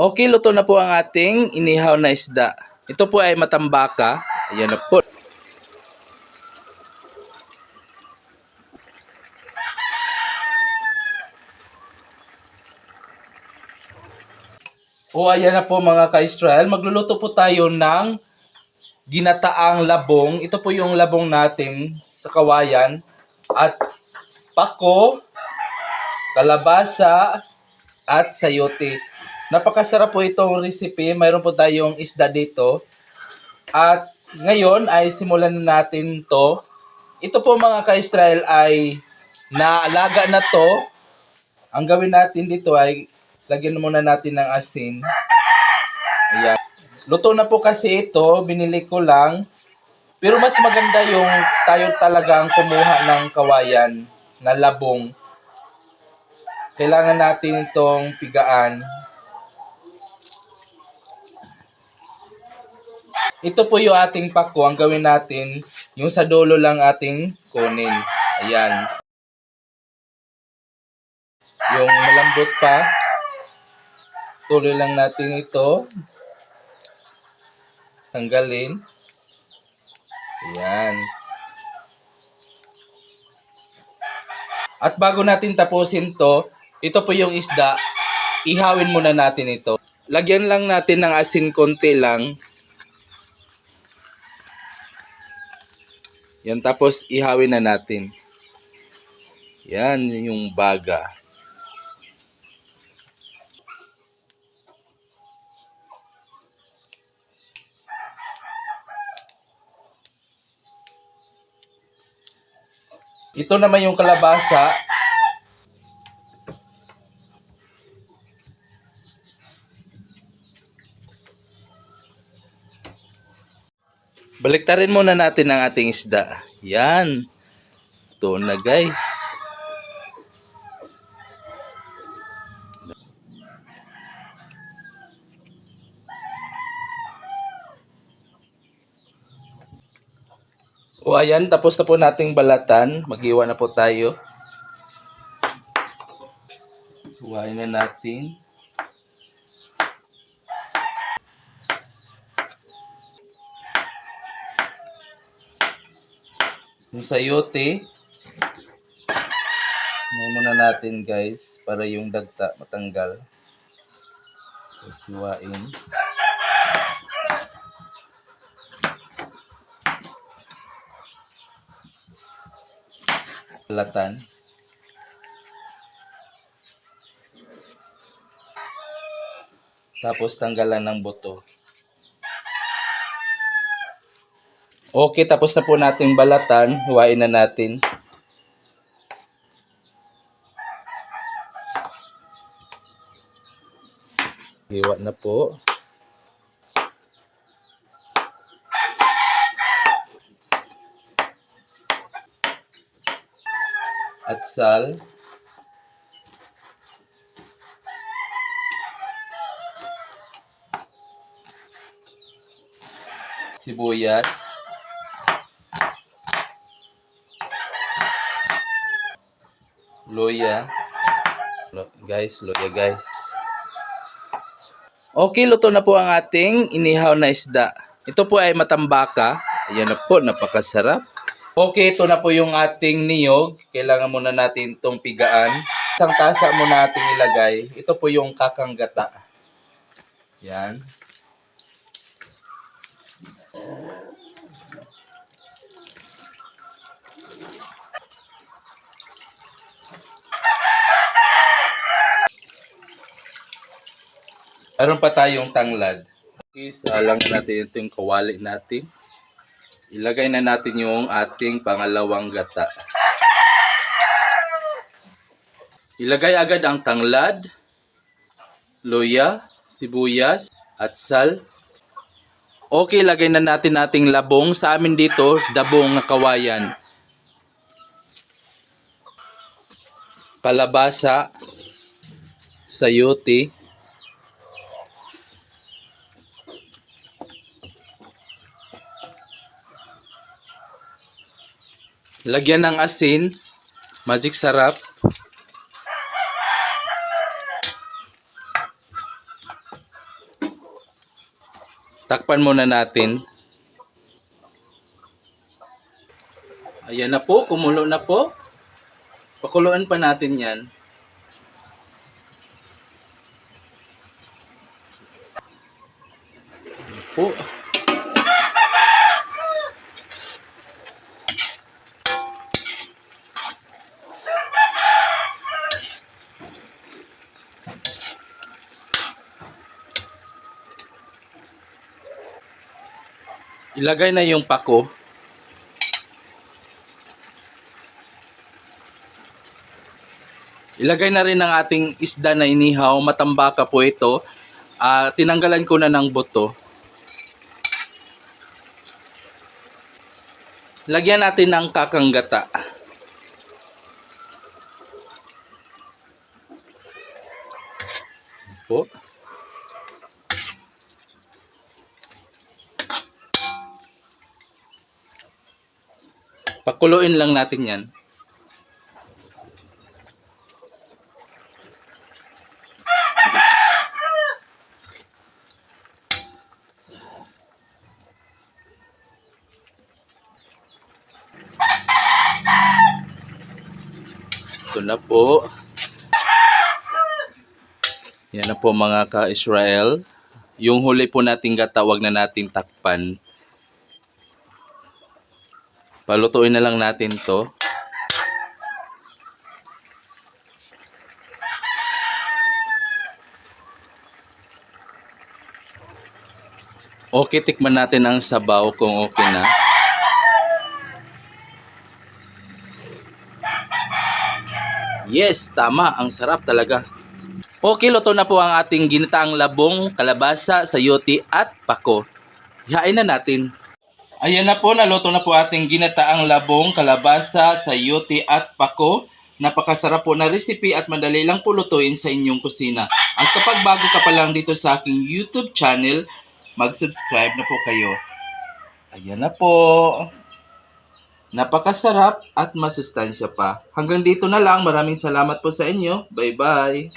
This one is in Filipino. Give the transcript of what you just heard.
Okay, luto na po ang ating inihaw na isda. Ito po ay matambaka. Ayan na po. O ayan na po mga ka-Israel. Magluluto po tayo ng ginataang labong. Ito po yung labong natin sa kawayan. At pako, kalabasa, at sayote. Napakasarap po itong recipe. Mayroon po tayong isda dito. At ngayon ay simulan na natin to. Ito po mga ka-Israel ay naalaga na to. Ang gawin natin dito ay lagyan muna natin ng asin. Ayan. Luto na po kasi ito. Binili ko lang. Pero mas maganda yung tayo talagang kumuha ng kawayan na labong. Kailangan natin itong pigaan. Ito po yung ating pako. Ang gawin natin, yung sa dulo lang ating kunin. Ayan. Yung malambot pa. Tuloy lang natin ito. Tanggalin. Ayan. At bago natin tapusin to, ito po yung isda. Ihawin muna natin ito. Lagyan lang natin ng asin konti lang. Yan, tapos ihawin na natin. Yan, yung baga. Ito naman yung kalabasa. Baliktarin muna natin ang ating isda. Yan. Ito na guys. O ayan, tapos na po nating balatan. Mag-iwan na po tayo. Huwain na natin. Yung sayote, Ngayon muna natin guys para yung dagta matanggal. Tapos hiwain. Latan. Tapos tanggalan ng buto. Okay, tapos na po natin balatan. Huwain na natin. Hiwa na po. At sal. Sibuyas. Loya. Lo- guys, loya guys. Okay, luto na po ang ating inihaw na isda. Ito po ay matambaka. Ayan na po, napakasarap. Okay, ito na po yung ating niyog. Kailangan muna natin itong pigaan. Isang tasa muna natin ilagay. Ito po yung kakanggata. Yan. Meron pa tayong tanglad. Isalang natin ito yung kawali natin. Ilagay na natin yung ating pangalawang gata. Ilagay agad ang tanglad, luya, sibuyas, at sal. Okay, lagay na natin ating labong. Sa amin dito, dabong na kawayan. Kalabasa, sayote, Lagyan ng asin, magic sarap. Takpan muna natin. Ayan na po, kumulo na po. Pakuluan pa natin yan. Po. Ilagay na yung pako. Ilagay na rin ang ating isda na inihaw. Matambaka po ito. Ah, tinanggalan ko na ng buto. Lagyan natin ng kakanggata. Pakuluin lang natin yan. Ito na po. Yan na po mga ka-Israel. Yung huli po nating gata, wag na nating takpan. Palutuin na lang natin to. Okay, tikman natin ang sabaw kung okay na. Yes, tama. Ang sarap talaga. Okay, luto na po ang ating ginataang labong, kalabasa, sayote at pako. Hihain na natin. Ayan na po, naluto na po ating ginataang labong, kalabasa, sayote at pako. Napakasarap po na recipe at madali lang po lutuin sa inyong kusina. At kapag bago ka pa lang dito sa aking YouTube channel, mag-subscribe na po kayo. Ayan na po. Napakasarap at masustansya pa. Hanggang dito na lang. Maraming salamat po sa inyo. Bye-bye.